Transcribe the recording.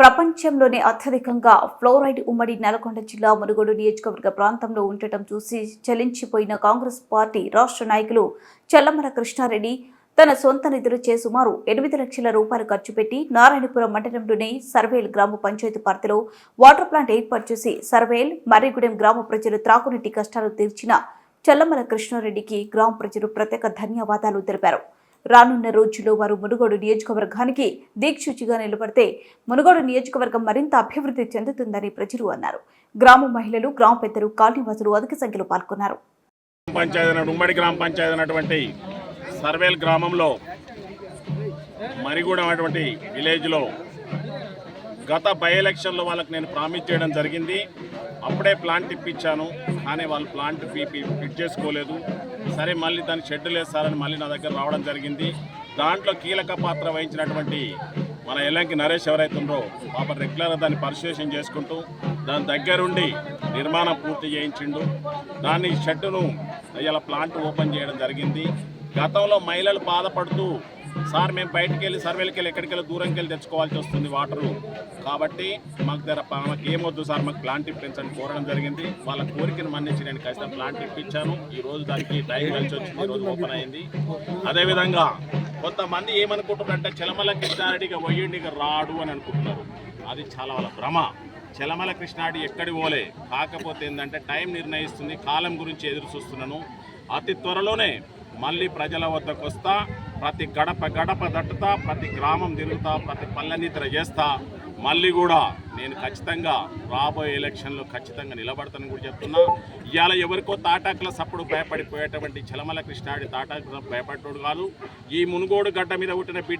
ప్రపంచంలోనే అత్యధికంగా ఫ్లోరైడ్ ఉమ్మడి నల్గొండ జిల్లా మునుగోడు నియోజకవర్గ ప్రాంతంలో ఉండటం చూసి చలించిపోయిన కాంగ్రెస్ పార్టీ రాష్ట్ర నాయకులు చల్లమల కృష్ణారెడ్డి తన సొంత నిధులు సుమారు ఎనిమిది లక్షల రూపాయలు ఖర్చు పెట్టి నారాయణపురం మండలంలోని సర్వేల్ గ్రామ పంచాయతీ పరిధిలో వాటర్ ప్లాంట్ ఏర్పాటు చేసి సర్వేల్ మర్రిగూడెం గ్రామ ప్రజలు త్రాగునీటి కష్టాలు తీర్చిన చల్లమల కృష్ణారెడ్డికి గ్రామ ప్రజలు ప్రత్యేక ధన్యవాదాలు తెలిపారు. రానున్న రోజుల్లో వారు మునుగోడు నియోజకవర్గానికి దీక్షుచిగా నిలబడితే మునుగోడు నియోజకవర్గం మరింత అభివృద్ధి చెందుతుందని ప్రజలు అన్నారు. గ్రామ మహిళలు గ్రామ పెద్దలు కాలనీవాసులు అధిక సంఖ్యలో పాల్గొన్నారు. పంచాయతీ ఉమ్మడి గ్రామ పంచాయతీ అన్నటువంటి సర్వేల్ గ్రామంలో మరిగూడెం అటువంటి విలేజ్లో గత బై ఎలక్షన్లో వాళ్ళకి నేను ప్రామిస్ చేయడం జరిగింది. అప్పుడే ప్లాంట్ ఇప్పించాను. కానీ వాళ్ళు ప్లాంట్ ఫీ ఫిట్ చేసుకోలేదు. సరే మళ్ళీ దాన్ని షెడ్యూల్ వేస్తారని మళ్ళీ నా దగ్గర రావడం జరిగింది. దాంట్లో కీలక పాత్ర వహించినటువంటి మన ఎల్లంకి నరేష్ ఎవరైతుండ్రో ఉందో పాప రెగ్యులర్గా దాన్ని పరిశోషణ చేసుకుంటూ దాని దగ్గరుండి నిర్మాణం పూర్తి చేయించిండు. దాన్ని షెడ్డును ఇలా ప్లాంట్ ఓపెన్ చేయడం జరిగింది. గతంలో మహిళలు బాధపడుతూ సార్ మేము బయటికి వెళ్ళి సర్వేలకి వెళ్ళి ఎక్కడికి వెళ్ళి దూరంకి వెళ్ళి తెచ్చుకోవాల్సి వస్తుంది వాటరు కాబట్టి మాకు దగ్గర మాకు ఏమొద్దు సార్ మాకు ప్లాంట్ ఇప్పించండి కోరడం జరిగింది. వాళ్ళ కోరికను మన్నించి నేను ఖచ్చితంగా ప్లాంట్ ఇప్పించాను. ఈ రోజు దానికి టైం కలిసి వచ్చింది రోజు ఓపెన్ అయింది. అదేవిధంగా కొంతమంది ఏమనుకుంటున్నారంటే చలమల కృష్ణారెడ్డిగా వయ్యండిగా రాడు అని అనుకుంటున్నారు. అది చాలా వాళ్ళ భ్రమ. చలమల కృష్ణారెడ్డి ఎక్కడి పోలే. కాకపోతే ఏంటంటే టైం నిర్ణయిస్తుంది కాలం గురించి ఎదురు చూస్తున్నాను. అతి త్వరలోనే మళ్ళీ ప్రజల వద్దకు వస్తా ప్రతి గడప గడప దట్టుతా ప్రతి గ్రామం తిరుగుతా ప్రతి పల్లెనిద్ర చేస్తా. మళ్ళీ కూడా నేను ఖచ్చితంగా రాబోయే ఎలక్షన్లో ఖచ్చితంగా నిలబడతానని కూడా చెప్తున్నా. ఇవాళ ఎవరికో తాటాకుల సప్పుడు భయపడిపోయేటువంటి చలమల కృష్ణాడి తాటాకుల భయపడ్డోడు కాదు. ఈ మునుగోడు గడ్డ మీద పుట్టిన